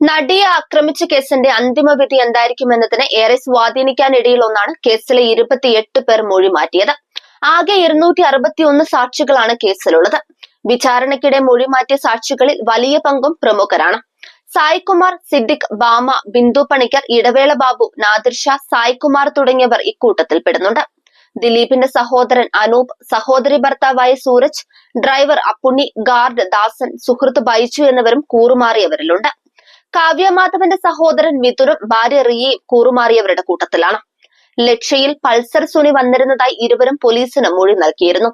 നടിയെ ആക്രമിച്ച കേസിന്റെ അന്തിമ വിധി എന്തായിരിക്കുമെന്നതിന് ഏറെ സ്വാധീനിക്കാനിടയിൽ ഒന്നാണ് കേസിലെ ഇരുപത്തിയെട്ട് പേർ മൊഴി മാറ്റിയത്. ആകെ ഇരുന്നൂറ്റി അറുപത്തിയൊന്ന് സാക്ഷികളാണ് കേസിലുള്ളത്. വിചാരണയ്ക്കിടെ മൊഴി മാറ്റിയ സാക്ഷികളിൽ വലിയ പങ്കും പ്രമുഖരാണ്. സായികുമാർ സിദ്ദിഖ് ബാമ ബിന്ദു പണിക്കർ ഇടവേള ബാബു നാദിർ ഷാ സായികുമാർ തുടങ്ങിയവർ ഇക്കൂട്ടത്തിൽ പെടുന്നുണ്ട്. ദിലീപിന്റെ സഹോദരൻ അനൂപ് സഹോദരി ഭർത്താവായ സൂരജ് ഡ്രൈവർ അപ്പുണ്ണി ഗാർഡ് ദാസൻ സുഹൃത്ത് ബൈജു എന്നിവരും കൂറുമാറിയവരിലുണ്ട്. കാവ്യമാധവന്റെ സഹോദരൻ മിഥുനും ഭാര്യ റിയയും കൂറുമാറിയവരുടെ കൂട്ടത്തിലാണ്. ലക്ഷയിൽ പൾസർ സുനി വന്നിരുന്നതായി ഇരുവരും പോലീസിന് മൊഴി നൽകിയിരുന്നു.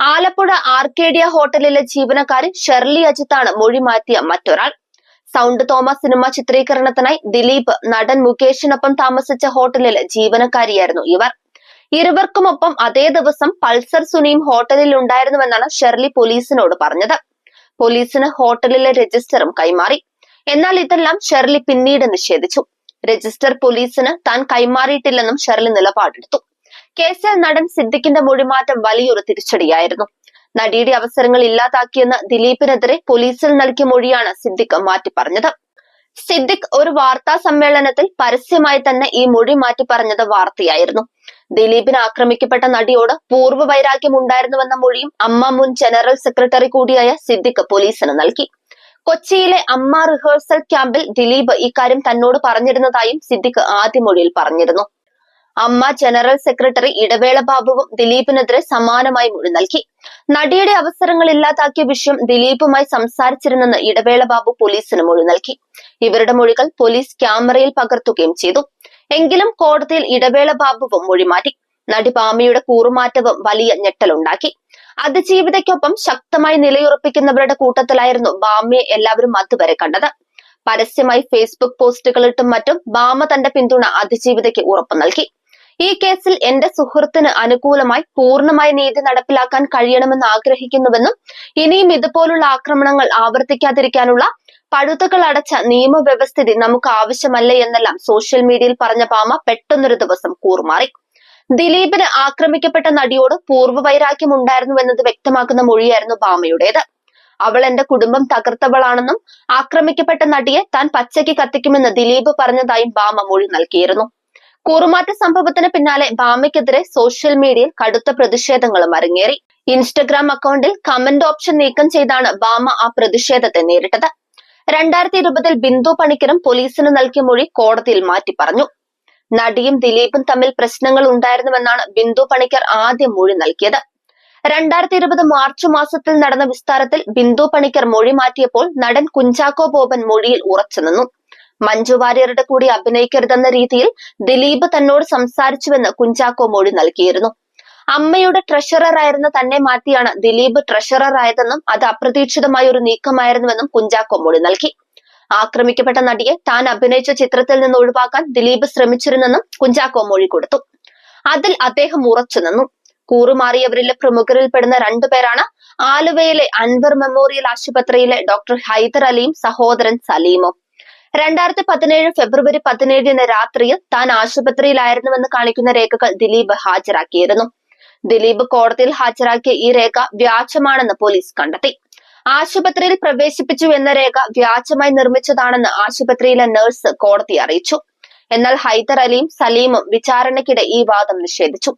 ആലപ്പുഴ ആർക്കേഡിയ ഹോട്ടലിലെ ജീവനക്കാരി ഷെർലി അജിത്താണ് മൊഴി മാറ്റിയ മറ്റൊരാൾ. സൗണ്ട് തോമസ് സിനിമ ചിത്രീകരണത്തിനായി ദിലീപ് നടൻ മുകേഷിനൊപ്പം താമസിച്ച ഹോട്ടലിലെ ജീവനക്കാരിയായിരുന്നു ഇവർ. ഇരുവർക്കുമൊപ്പം അതേ ദിവസം പൾസർ സുനിയും ഹോട്ടലിൽ ഉണ്ടായിരുന്നുവെന്നാണ് ഷെർലി പോലീസിനോട് പറഞ്ഞത്. പോലീസിന് ഹോട്ടലിലെ രജിസ്റ്ററും കൈമാറി. എന്നാൽ ഇതെല്ലാം ഷെർലി പിന്നീട് നിഷേധിച്ചു. രജിസ്റ്റർ പോലീസിന് താൻ കൈമാറിയിട്ടില്ലെന്നും ഷെർലി നിലപാടെടുത്തു. കേസിൽ നടൻ സിദ്ദിഖിന്റെ മൊഴിമാറ്റം വലിയൊരു തിരിച്ചടിയായിരുന്നു. നടിയുടെ അവസരങ്ങൾ ഇല്ലാതാക്കിയെന്ന് ദിലീപിനെതിരെ പോലീസിൽ നൽകിയ മൊഴിയാണ് സിദ്ദിഖ് മാറ്റി പറഞ്ഞത് സിദ്ദിഖ് ഒരു വാർത്താ സമ്മേളനത്തിൽ പരസ്യമായി തന്നെ ഈ മൊഴി മാറ്റി പറഞ്ഞത് വാർത്തയായിരുന്നു. ദിലീപിന് ആക്രമിക്കപ്പെട്ട നടിയോട് പൂർവ വൈരാഗ്യം ഉണ്ടായിരുന്നുവെന്ന മൊഴിയും അമ്മ മുൻ ജനറൽ സെക്രട്ടറി കൂടിയായ സിദ്ദിഖ് പോലീസിന് നൽകി. കൊച്ചിയിലെ അമ്മ റിഹേഴ്സൽ ക്യാമ്പിൽ ദിലീപ് ഇക്കാര്യം തന്നോട് പറഞ്ഞിരുന്നതായും സിദ്ദിഖ് ആദ്യ മൊഴിയിൽ പറഞ്ഞിരുന്നു. അമ്മ ജനറൽ സെക്രട്ടറി ഇടവേള ബാബുവും ദിലീപിനെതിരെ സമാനമായി മൊഴി നൽകി. നടിയുടെ അവസരങ്ങൾ ഇല്ലാതാക്കിയ വിഷയം ദിലീപുമായി സംസാരിച്ചിരുന്നെന്ന് ഇടവേള ബാബു പോലീസിന് മൊഴി നൽകി. ഇവരുടെ മൊഴികൾ പോലീസ് ക്യാമറയിൽ പകർത്തുകയും ചെയ്തു. എങ്കിലും കോടതിയിൽ ഇടവേള ബാബുവും മൊഴി മാറ്റി. നടി പാമയുടെ കൂറുമാറ്റവും വലിയ ഞെട്ടലുണ്ടാക്കി. അതിജീവിതയ്ക്കൊപ്പം ശക്തമായി നിലയുറപ്പിക്കുന്നവരുടെ കൂട്ടത്തിലായിരുന്നു ബാമയെ എല്ലാവരും അതുവരെ കണ്ടത്. പരസ്യമായി ഫേസ്ബുക്ക് പോസ്റ്റുകളിട്ടും മറ്റും ബാമ തന്റെ പിന്തുണ അതിജീവിതയ്ക്ക് ഉറപ്പു നൽകി. ഈ കേസിൽ എന്റെ സുഹൃത്തിന് അനുകൂലമായി പൂർണമായ നീതി നടപ്പിലാക്കാൻ കഴിയണമെന്ന് ആഗ്രഹിക്കുന്നുവെന്നും ഇനിയും ഇതുപോലുള്ള ആക്രമണങ്ങൾ ആവർത്തിക്കാതിരിക്കാനുള്ള പഴുതകൾ അടച്ച നിയമവ്യവസ്ഥിതി നമുക്ക് ആവശ്യമല്ലേ എന്നെല്ലാം സോഷ്യൽ മീഡിയയിൽ പറഞ്ഞ പാമ പെട്ടെന്നൊരു ദിവസം കൂറുമാറി. ദിലീപിന് ആക്രമിക്കപ്പെട്ട നടിയോട് പൂർവ വൈരാഗ്യം ഉണ്ടായിരുന്നു എന്നത് വ്യക്തമാക്കുന്ന മൊഴിയായിരുന്നു ഭാമയുടേത്. അവൾ എന്റെ കുടുംബം തകർത്തവളാണെന്നും ആക്രമിക്കപ്പെട്ട നടിയെ താൻ പച്ചയ്ക്ക് കത്തിക്കുമെന്ന് ദിലീപ് പറഞ്ഞതായും ഭാമ മൊഴി നൽകിയിരുന്നു. കൂറുമാറ്റ സംഭവത്തിന് പിന്നാലെ ഭാമയ്ക്കെതിരെ സോഷ്യൽ മീഡിയയിൽ കടുത്ത പ്രതിഷേധങ്ങളും അരങ്ങേറി. ഇൻസ്റ്റഗ്രാം അക്കൗണ്ടിൽ കമന്റ് ഓപ്ഷൻ നീക്കം ചെയ്താണ് ഭാമ ആ പ്രതിഷേധത്തെ നേരിട്ടത്. രണ്ടായിരത്തി ഇരുപതിൽ ബിന്ദു പണിക്കരും പോലീസിന് നൽകിയ മൊഴി കോടതിയിൽ മാറ്റി പറഞ്ഞു. നടിയും ദിലീപും തമ്മിൽ പ്രശ്നങ്ങൾ ഉണ്ടായിരുന്നുവെന്നാണ് ബിന്ദു പണിക്കർ ആദ്യം മൊഴി നൽകിയത്. രണ്ടായിരത്തി ഇരുപത് മാർച്ച് മാസത്തിൽ നടന്ന വിസ്താരത്തിൽ ബിന്ദു പണിക്കർ മൊഴി മാറ്റിയപ്പോൾ നടൻ കുഞ്ചാക്കോ ബോബൻ മൊഴിയിൽ ഉറച്ചുനിന്നു മഞ്ജു വാര്യരുടെ കൂടി അഭിനയിക്കരുതെന്ന രീതിയിൽ ദിലീപ് തന്നോട് സംസാരിച്ചുവെന്ന് കുഞ്ചാക്കോ മൊഴി നൽകിയിരുന്നു. അമ്മയുടെ ട്രഷറർ ആയിരുന്ന തന്നെ മാറ്റിയാണ് ദിലീപ് ട്രഷറർ ആയതെന്നും അത് അപ്രതീക്ഷിതമായ ഒരു നീക്കമായിരുന്നുവെന്നും കുഞ്ചാക്കോ മൊഴി നൽകി. ആക്രമിക്കപ്പെട്ട നടിയെ താൻ അഭിനയിച്ച ചിത്രത്തിൽ നിന്ന് ഒഴിവാക്കാൻ ദിലീപ് ശ്രമിച്ചിരുന്നെന്നും കുഞ്ചാക്കോ മൊഴി കൊടുത്തു. അതിൽ അദ്ദേഹം ഉറച്ചു നിന്നു. കൂറുമാറിയവരിലെ പ്രമുഖരിൽ പെടുന്ന രണ്ടുപേരാണ് ആലുവയിലെ അൻവർ മെമ്മോറിയൽ ആശുപത്രിയിലെ ഡോക്ടർ ഹൈദർ അലിയും സഹോദരൻ സലീമും. രണ്ടായിരത്തി പതിനേഴ് ഫെബ്രുവരി പതിനേഴിന് രാത്രിയിൽ താൻ ആശുപത്രിയിലായിരുന്നുവെന്ന് കാണിക്കുന്ന രേഖകൾ ദിലീപ് ഹാജരാക്കിയിരുന്നു. ദിലീപ് കോടതിയിൽ ഹാജരാക്കിയ ഈ രേഖ വ്യാജമാണെന്ന് പോലീസ് കണ്ടെത്തി. ആശുപത്രിയിൽ പ്രവേശിപ്പിച്ചു എന്ന രേഖ വ്യാജമായി നിർമ്മിച്ചതാണെന്ന് ആശുപത്രിയിലെ നഴ്സ് കോടതി അറിയിച്ചു. എന്നാൽ ഹൈദർ അലിയും സലീമും വിചാരണയ്ക്കിടെ ഈ വാദം നിഷേധിച്ചു.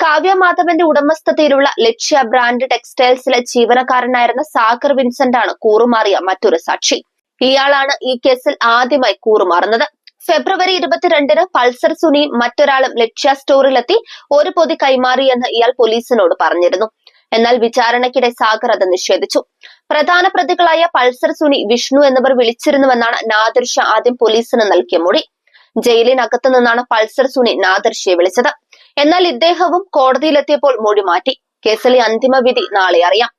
കാവ്യ മാധവന്റെ ഉടമസ്ഥതയിലുള്ള ലക്ഷ്യ ബ്രാൻഡ് ടെക്സ്റ്റൈൽസിലെ ജീവനക്കാരനായിരുന്ന സാഗർ വിൻസെന്റ് ആണ് കൂറുമാറിയ മറ്റൊരു സാക്ഷി. ഇയാളാണ് ഈ കേസിൽ ആദ്യമായി കൂറുമാറുന്നത്. ഫെബ്രുവരി ഇരുപത്തിരണ്ടിന് പൾസർ സുനിയും മറ്റൊരാളും ലക്ഷ്യ സ്റ്റോറിലെത്തി ഒരു പൊതി കൈമാറിയെന്ന് ഇയാൾ പോലീസിനോട് പറഞ്ഞിരുന്നു. എന്നാൽ വിചാരണയ്ക്കിടെ സാഗർ അത് നിഷേധിച്ചു. പ്രധാന പ്രതികളായ പൾസർ സുനി വിഷ്ണു എന്നിവർ വിളിച്ചിരുന്നുവെന്നാണ് നാദർഷ ആദ്യം പോലീസിന് നൽകിയ മൊഴി. ജയിലിനകത്തു നിന്നാണ് പൾസർ സുനി നാദർഷയെ വിളിച്ചത്. എന്നാൽ ഇദ്ദേഹവും കോടതിയിലെത്തിയപ്പോൾ മൊഴി മാറ്റി. കേസിലെ അന്തിമ വിധി നാളെ അറിയാം.